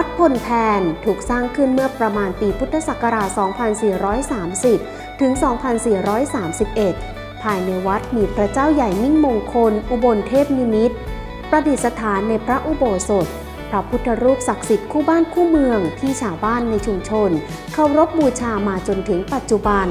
วัดพลแทนถูกสร้างขึ้นเมื่อประมาณปีพุทธศักราช 2430 ถึง 2431 ภายในวัดมีพระเจ้าใหญ่มิ่งมงคล อุบลเทพนิมิตร ประดิษฐานในพระอุโบสถ พระพุทธรูปศักดิ์สิทธิ์คู่บ้านคู่เมืองที่ชาวบ้านในชุมชน เคารพบูชามาจนถึงปัจจุบัน